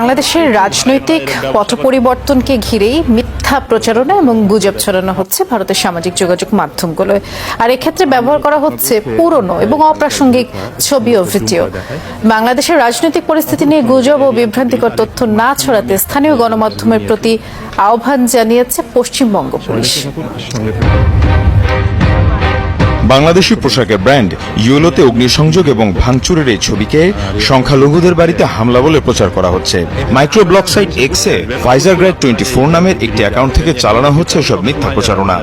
বাংলাদেশের রাজনৈতিক পথ পরিবর্তনকে ঘিরেই মিথ্যা প্রচারণা এবং গুজব ছড়ানো হচ্ছে ভারতের সামাজিক যোগাযোগ মাধ্যমগুলোয়। আর এক্ষেত্রে ব্যবহার করা হচ্ছে পুরনো এবং অপ্রাসঙ্গিক ছবি ও ভিডিও। বাংলাদেশের রাজনৈতিক পরিস্থিতি নিয়ে গুজব ও বিভ্রান্তিকর তথ্য না ছড়াতে স্থানীয় গণমাধ্যমের প্রতি আহ্বান জানিয়েছে পশ্চিমবঙ্গ পুলিশ। বাংলাদেশি পোশাকের ব্র্যান্ড ইউলোতে অগ্নিসংযোগ এবং ভাঙচুরের এই ছবিকে সংখ্যালঘুদের বাড়িতে হামলা বলে প্রচার করা হচ্ছে। মাইক্রো ব্লগ সাইট এক্সে ফাইজার গ্রাইড টোয়েন্টি ফোর নামের একটি অ্যাকাউন্ট থেকে চালানো হচ্ছে সব মিথ্যা প্রচারণা।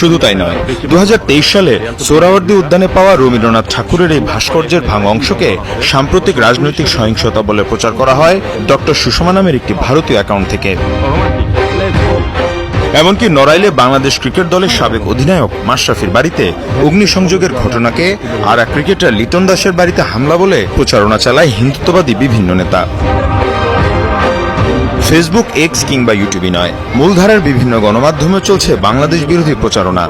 শুধু তাই নয় দু সালে সোহরাওয়ার্দী উদ্যানে পাওয়া রবীন্দ্রনাথ ঠাকুরের এই ভাস্কর্যের ভাঙা অংশকে সাম্প্রতিক রাজনৈতিক সহিংসতা বলে প্রচার করা হয় ডক্টর সুষমা নামের একটি ভারতীয় অ্যাকাউন্ট থেকে। এমনকি নড়াইলে বাংলাদেশ ক্রিকেট দলের সাবেক অধিনায়ক মাশরাফির বাড়িতে অগ্নিসংযোগের ঘটনাকে আর এক ক্রিকেটার লিটন দাসের বাড়িতে হামলা বলে প্রচারণা চালায় হিন্দুত্ববাদী বিভিন্ন নেতা। ফেসবুক এক্স কিংবা ইউটিউবই নয়। মূলধারার বিভিন্ন গণমাধ্যমে চলছে বাংলাদেশ বিরোধী প্রচারণা।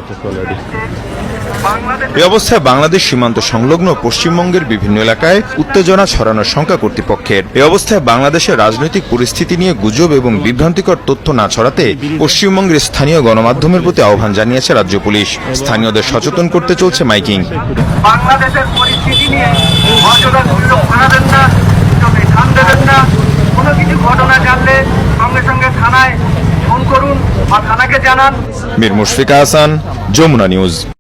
এ অবস্থায় বাংলাদেশ সীমান্ত সংলগ্ন পশ্চিমবঙ্গের বিভিন্ন এলাকায় উত্তেজনা ছড়ানোর শঙ্কা কর্তৃপক্ষের। এ অবস্থায় বাংলাদেশের রাজনৈতিক পরিস্থিতি নিয়ে গুজব এবং বিভ্রান্তিকর তথ্য না ছড়াতে পশ্চিমবঙ্গের স্থানীয় গণমাধ্যমের প্রতি আহ্বান জানিয়েছে রাজ্য পুলিশ। স্থানীয়দের সচেতন করতে চলছে মাইকিং। বাংলাদেশের পরিস্থিতি নিয়ে অযথা গুজব ছড়াবেন না চোখে ধান দেবেন না। কোনো কিছু ঘটনা জানলে সঙ্গে সঙ্গে থানায় ফোন করুন বা থানাকে জানান। মীর মুশফিকা হাসান যমুনা নিউজ।